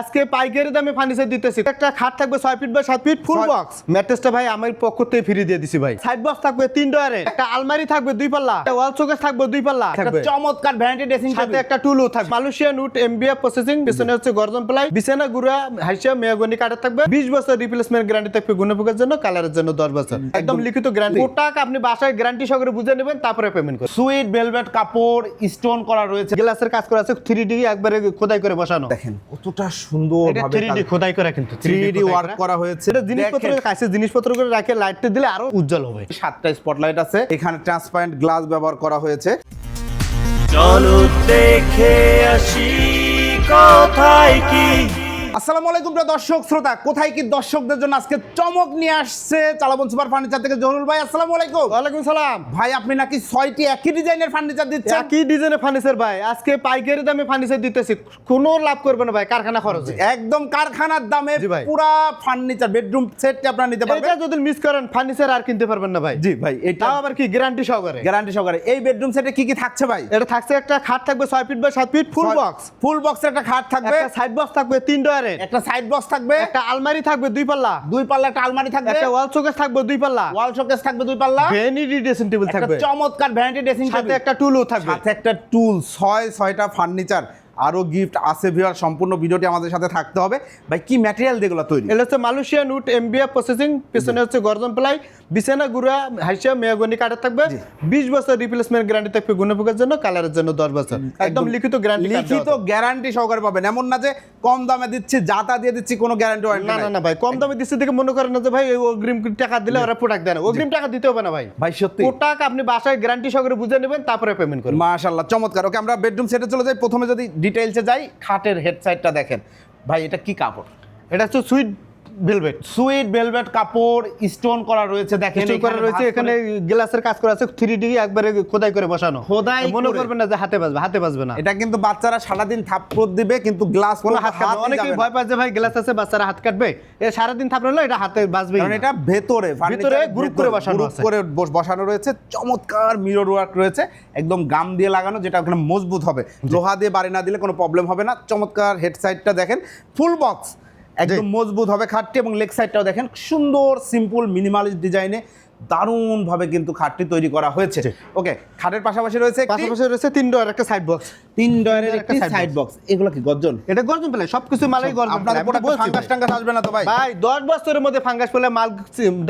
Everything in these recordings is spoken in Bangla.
আজকে পাইকারি দামে ফার্নিচার দিতেছি। একটা খাট থাকবে ছয় ফিট বা সাত ফিট ফুল বক্স ম্যাট্রেসটা ভাই আমার পক্ষ থেকে ফ্রি দিয়ে দিছি ভাই। সাইড বক্স থাকবে তিন ডয়ারে। একটা আলমারি থাকবে দুই পাল্লা। একটা ওয়াল শোকেস থাকবে দুই পাল্লা। থাকবে। চমৎকার ভ্যারাইটি ড্রেসিং সাথে একটা টুলও থাকবে। মালয়েশিয়ান উড এমবিএফ প্রসেসিং পিছনে হচ্ছে গর্জন প্লাই। বিছানা গুড়া হাইসিয়া মেয়াগনি কাঠের থাকবে। বিশ বছর রিপ্লেসমেন্ট গ্যারান্টি থাকবে গুণপোকের জন্য কালারের জন্য দশ বছর। একদম লিখিত গ্যারান্টি ওটাকে আপনি বাসায় গ্যারান্টি সহকারে বুঝে নেবেন তারপরে পেমেন্ট করবেন। সুইট ভেলভেট কাপড় স্টোন করা রয়েছে। গ্লাসের কাজ করা আছে থ্রি ডি একবারে খোদাই করে বসানো। দেখেন কতটা সুন্দর ভাবে থ্রি খোদাই করা কিন্তু 3D ওয়ার্ক করা হয়েছে। এটা জিনিসপত্র কাছে জিনিসপত্র করে রাখে লাইটটা দিলে আরও উজ্জ্বল হবে। সাতটা স্পটলাইট আছে। এখানে ট্রান্সপারেন্ট গ্লাস ব্যবহার করা হয়েছে। চলো দেখে আসি কোথায় কি। আসসালামু আলাইকুম প্রিয় দর্শক শ্রোতা কোথায় কি দর্শকদের জন্য আজকে চমক নিয়ে আসছে চালাবন সুপার ফার্নিচার থেকে জহুরুল ভাই আসসালামু আলাইকুম। ওয়ালাইকুম সালাম। ভাই আপনি নাকি ছয়টি একই ডিজাইনের ফার্নিচার দিচ্ছেন? একই ডিজাইনের ফার্নিচার ভাই আজকে পাইকারি দামে ফার্নিচার দিতেছি কোনো লাভ করবে না ভাই কারখানা খরচে। একদম কারখানার দামে। পুরা ফার্নিচার বেডরুম সেটটি আপনারা নিতে পারবেন। এটা যদি মিস করেন ফার্নিচার আর কিনতে পারবেন না ভাই। জি ভাই এটা আবার কি গ্যারান্টি সহকারে? গ্যারান্টি সহকারে। এই বেডরুম সেটে কি কি থাকছে ভাই? এটা থাকছে একটা খাট থাকবে ছয় ফিট বা সাত ফিট ফুল বক্স ফুল বক্সের একটা খাট থাকবে। একটা সাইড বক্স থাকবে তিন ডয়ারে একটা সাইড বক্স থাকবে। একটা আলমারি থাকবে দুই পাল্লা। দুই পাল্লা একটা আলমারি থাকবে। একটা ওয়াল শোকেস থাকবে দুই পাল্লা। ওয়াল শোকেস থাকবে দুই পাল্লা। ভ্যানিটি ড্রেসিং টেবিল একটা থাকবে। চমৎকার ভ্যানিটি ড্রেসিং সাথে একটা টুলও থাকবে। সাথে একটা টুল ছয় ছয়টা ফার্নিচার আরও গিফট আছে ভিউয়ার সম্পূর্ণ ভিডিওটি আমাদের সাথে থাকতে হবে। ভাই কি ম্যাটেরিয়াল যেগুলো তৈরি? এটা হচ্ছে মালয়েশিয়ান উড এমবিএফ প্রসেসিং পিছনে হচ্ছে গর্জন প্লাই বিছানা গুড়া হাইসিয়া মেয়াগনি কাঠের থাকবে। বিশ বছর রিপ্লেসমেন্ট গ্যারান্টি থাকবে গুণপোকের জন্য কালারের জন্য দশ বছর। একদম লিখিত গ্যারান্টি লিখিত গ্যারান্টি সহকারে পাবেন। এমন না যে কম দামে দিচ্ছি যাতা দিয়ে দিচ্ছি কোনো গ্যারান্টি না না না ভাই কম দামে দিচ্ছে দেখে মনে করেন না যে ভাই এই অগ্রিম টাকা দিলে ওরা প্রোডাক্ট দেয় না। অগ্রিম টাকা দিতে হবে না ভাই। ভাই সত্যি। প্রোডাক্ট আপনি বাসায় গ্যারান্টি সহকারে বুঝে নেবেন তারপরে পেমেন্ট করবেন। মাশাল্লাহ চমৎকার। ওকে আমরা বেডরুম সেটে চলে যাই। প্রথমে যদি ডিটেইলসে যাই খাটের হেড সাইডটা দেখেন। ভাই এটা কি কাপড়? এটা হচ্ছে সুইট ভেলভেট সুইট ভেলভেট কাপড় স্টোন করা রয়েছে দেখেন করা রয়েছে এখানে গ্লাসের কাজ করা আছে থ্রি ডি একবারে খোদাই করে বসানো। খোদাই মনে করবেন না যে হাতে বাজবে হাতে বাজবে না। এটা কিন্তু বাচ্চারা সারাদিন থাপ্পড় দিবে কিন্তু গ্লাস কোনো হাত কাটবে অনেকে ভয় যে ভাই গ্লাস আছে বাচ্চারা হাত কাটবে। এ সারাদিন এটা হাতে বাজবে কারণ এটা ভেতরে ভিতরে group করে বসানো গ্রুপ করে বসানো রয়েছে চমৎকার মিরর ওয়ার্ক রয়েছে একদম গাম দিয়ে লাগানো যেটা ওখানে মজবুত হবে। লোহা দিয়ে বাড়ি না দিলে কোনো প্রবলেম হবে না। চমৎকার হেড সাইডটা দেখেন ফুল বক্স একদম মজবুত হবে খাটটি এবং লেগ সাইডটাও দেখেন সুন্দর সিম্পল মিনিমালিস্ট ডিজাইনে দারুণভাবে কিন্তু খাটটি তৈরি করা হয়েছে। ওকে খাটের পাশাপাশি রয়েছে পাশাপাশি রয়েছে তিন ডোর একটা সাইড বক্স তিন ডয়ারের একটা সাইড বক্স এগুলো কি গর্জন? এটা গর্জন পেলে সবকিছু মালাই গর্জন আপনাদের তো ফাঙ্গাস। টাঙ্গাস আসবে না তো ভাই। ভাই দশ বছরের মধ্যে ফাঙ্গাস পেলে মাল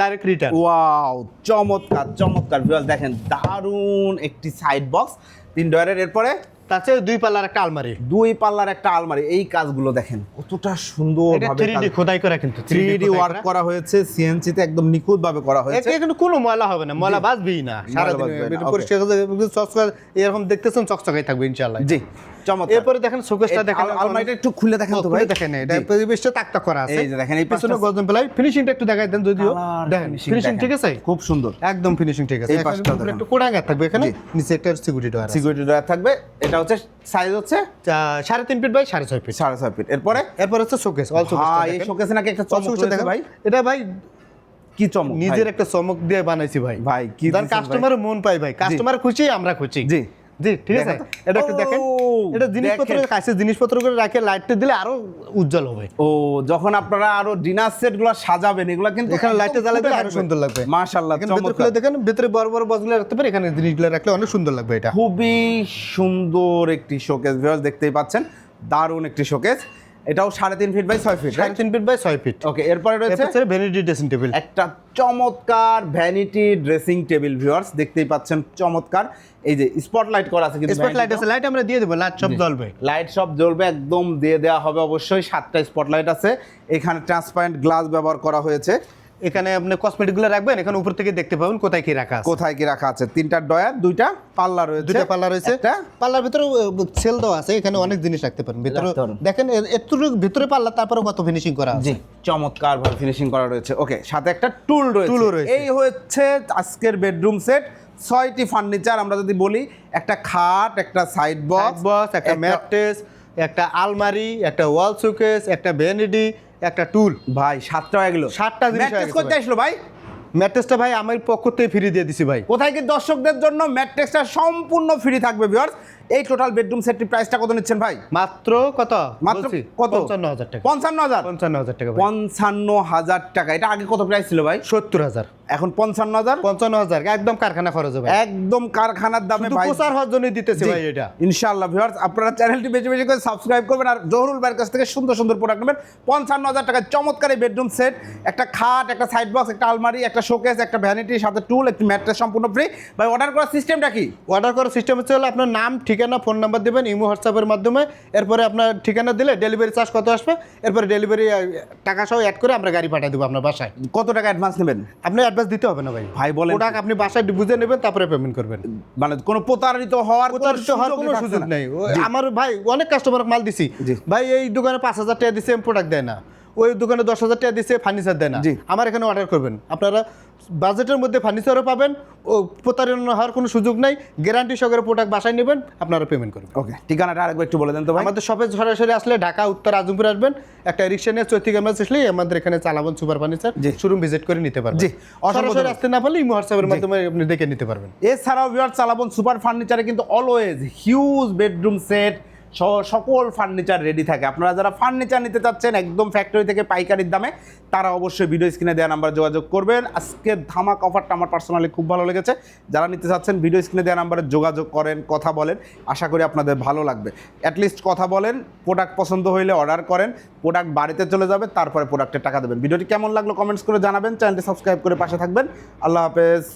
ডাইরেক্ট রিটার্ন ওয়াও চমৎকার চমৎকার ভিউয়ার্স দেখেন দারুণ একটি সাইড বক্স তিন ডয়ারের এরপরে তাছাড়া দুই পাল্লার একটা আলমারি। দুই পাল্লার একটা আলমারি। এই কাজগুলো দেখেন কতটা সুন্দর ভাবে থ্রি খোদাই করা কিন্তু থ্রি ওয়ার্ক করা। হয়েছে সিএনসি তে একদম নিখুঁত ভাবে করা হয়েছে। কিন্তু কোনো ময়লা হবে না ময়লা বাজবেই না সারাদিন বাজবে না, একটু পরিষ্কার করে এরকম দেখতেছেন চকচকাই থাকবে ইনশাআল্লাহ। জি চমৎকার। এরপরে দেখেন শোকেসটা দেখেন আলমারিটা একটু খুলে দেখেন তো ভাই। দেখেন এটা। পরিবেশটা তাকতা করা আছে। এই যে দেখেন, এই পিছনে পাশটা- গর্জন পেলাই ফিনিশিংটা একটু দেখাই দেন যদিও। দেখেন ফিনিশিং ঠিক আছে? খুব সুন্দর। একদম ফিনিশিং ঠিক আছে। এই দেখেন। একটু কোড়াঙ্গা থাকবে এখানে। নিচে একটা সিকিউরিটি ডোর সিকিউরিটি ড্রয়ার থাকবে এটা হচ্ছে সাইজ হচ্ছে সাড়ে তিন ফিট বাই সাড়ে ছয় ফিট সাড়ে ছয় ফিট এরপরে? এরপর হচ্ছে শোকেস অল ভাই এই শোকেসে নাকি একটা চমক রয়েছে ভাই? এটা ভাই কি চমক নিজের একটা চমক দিয়ে বানাইছি ভাই। ভাই, কি কাস্টমার মন পাই ভাই। কাস্টমার খুশি আমরা খুশি। জি। জি ঠিক আছে। এটা একটু দেখেন। এটা জিনিসপত্র কাছে জিনিসপত্র করে রাখে লাইটটা দিলে আরও উজ্জ্বল হবে। ও যখন আপনারা আরও ডিনার সেটগুলো সাজাবেন এগুলো কিন্তু এখানে লাইটটা জ্বালাতে আরও সুন্দর লাগবে। মাশাআল্লাহ চমৎকার। দেখেন ভিতরে বড় বড় বক্সগুলো রাখতে পারে এখানে জিনিসগুলো রাখলে অনেক সুন্দর লাগবে এটা। খুবই সুন্দর একটি শোকেস ভিউয়ার্স দেখতেই পাচ্ছেন। দারুণ একটি শোকেস এটাও সাড়ে তিন ফিট বাই ছয় ফিট সাড়ে তিন ফিট বাই ছয় ফিট ওকে এরপরে রয়েছে? ভ্যানিটি ড্রেসিং টেবিল একটা চমৎকার ভ্যানিটি ড্রেসিং টেবিল ভিউয়ার্স দেখতেই পাচ্ছেন চমৎকার। এই যে স্পটলাইট করা আছে কিন্তু স্পটলাইট আছে লাইট আমরা দিয়ে দেবো লাইট সব জ্বলবে। লাইট সব জ্বলবে একদম দিয়ে দেওয়া হবে অবশ্যই। সাতটা স্পটলাইট আছে। এখানে ট্রান্সপারেন্ট গ্লাস ব্যবহার করা হয়েছে। এখানে আপনি কসমেটিকগুলো রাখবেন এখানে উপর থেকে দেখতে পাবেন কোথায় কি রাখা আছে। কোথায় কি রাখা আছে? তিনটা ডয়ার দুইটা পাল্লা রয়েছে। দুইটা পাল্লা রয়েছে। একটা। পাল্লার ভিতরে সেল দেওয়া আছে এখানে অনেক জিনিস রাখতে পারেন। ভিতরে দেখেন এ- এর ভিতরে পাল্লা তারপরে কত ফিনিশিং করা আছে। চমৎকার ভাবে ফিনিশিং করা রয়েছে। ওকে সাথে একটা টুল রয়েছে। এই হচ্ছে আজকের বেডরুম সেট ছয়টি ফার্নিচার আমরা যদি বলি একটা খাট একটা সাইড বক্স বক্স একটা ম্যাট্রেস একটা আলমারি একটা ওয়াল শোকেস একটা ভ্যানিটি একটা টুল ভাই সাতটা হয়ে গেলো। সাতটা জিনিস করতে। আসলো ভাই? ম্যাট্রেসটা ভাই আমার পক্ষ থেকে ফ্রি দিয়ে দিছি ভাই। কোথায় কি দর্শকদের জন্য ম্যাট্রেসটা সম্পূর্ণ ফ্রি থাকবে ভিউয়ার্স এই টোটাল বেডরুম সেটটির প্রাইসটা কত নিচ্ছেন ভাই? মাত্র কত? মাত্র কত? পঞ্চান্ন হাজার টাকা। পঞ্চান্ন হাজার? পঞ্চান্ন হাজার টাকা ভাই। পঞ্চান্ন হাজার টাকা। এটা আগে কত প্রাইস ছিল ভাই? সত্তর হাজার। এখন পঞ্চান্ন হাজার? পঞ্চান্ন হাজার একদম কারখানা খরচ হবে। একদম কারখানার দামে প্রচার হওয়ার জন্যই দিতেছে ভাই এটা। ইনশাআল্লাহ ভিউয়ার্স আপনারা চ্যানেলটি বেশি বেশি করে সাবস্ক্রাইব করবেন আর জহরুল ভাইয়ের কাছ থেকে সুন্দর সুন্দর প্রোডাক্ট নেবেন। পঞ্চান্ন হাজার টাকায় চমৎকার এই বেডরুম সেট একটা খাট একটা সাইড বক্স একটা আলমারি একটা শোকেস একটা ভ্যানিটি সাথে টুল একটি ম্যাট্রেস সম্পূর্ণ ফ্রি ভাই অর্ডার করার সিস্টেমটা কি? অর্ডার করার সিস্টেম হচ্ছে হলো আপনার নাম ঠিকানা ফোন নাম্বার দেবেন ইমো হোয়াটসঅ্যাপের মাধ্যমে। এরপরে আপনার ঠিকানা দিলে ডেলিভারি চার্জ কত আসবে? এরপরে ডেলিভারি টাকা সহ অ্যাড করে আমরা গাড়ি পাঠিয়ে দেবো আপনার বাসায়। কত টাকা অ্যাডভান্স নেবেন? আপনি অ্যাডভান্স দিতে হবে না ভাই। ভাই বলেন। ওটা আপনি বাসায় বুঝে নেবেন তারপরে পেমেন্ট করবেন। মানে কোনো প্রতারিত হওয়ার প্রতারিত হওয়ার কোনো সুযোগ নেই। আমার ভাই অনেক কাস্টমার মাল দিছি। ভাই এই দোকানে পাঁচ হাজার টাকা দিছে প্রোডাক্ট দেয় না। ওই দোকানে দশ হাজার টাকা দিছে ফার্নিচার দেয় না। জি। আমার এখানে অর্ডার করবেন। আপনারা বাজেটের মধ্যে ফার্নিচারও পাবেন ও প্রতারণা হওয়ার কোনো সুযোগ নাই গ্যারান্টি সহকারে প্রোডাক্ট বাসায় নেবেন আপনারা পেমেন্ট করবেন। ওকে ঠিকানাটা আরেকবার একটু বলে দেন তো আমাদের শপে সরাসরি আসলে ঢাকা উত্তর আজমপুর আসবেন। একটা রিক্সা নিয়ে চৈতি চৈতিগ্রামে আসলেই আমাদের এখানে Chalaban super furniture. Showroom visit করে নিতে পারবেন। জি, সরাসরি আসতে না পারলে ইমো হোয়াটসঅ্যাপের মাধ্যমে আপনি দেখে নিতে পারবেন। এছাড়াও ভিউয়ার চালাবন সুপার ফার্নিচারে কিন্তু অলওয়েজ হিউজ বেডরুম সেট সকল ফার্নিচার রেডি থাকে। আপনারা যারা ফার্নিচার নিতে চাচ্ছেন, একদম ফ্যাক্টরি থেকে পাইকারির দামে, তারা অবশ্যই ভিডিও স্ক্রিনে দেওয়া নাম্বার যোগাযোগ করবেন। আজকের ধামাক অফারটা আমার পার্সোনালি খুব ভালো লেগেছে। যারা নিতে চাচ্ছেন ভিডিও স্ক্রিনে দেওয়া নাম্বারে যোগাযোগ করেন, কথা বলেন। আশা করি আপনাদের ভালো লাগবে। অ্যাটলিস্ট কথা বলেন প্রোডাক্ট পছন্দ হইলে অর্ডার করেন প্রোডাক্ট বাড়িতে চলে যাবে, তারপরে প্রোডাক্টের টাকা দেবেন। ভিডিওটি কেমন লাগল কমেন্টস করে জানাবেন। চ্যানেলটি সাবস্ক্রাইব করে পাশে থাকবেন। আল্লাহ হাফেজ।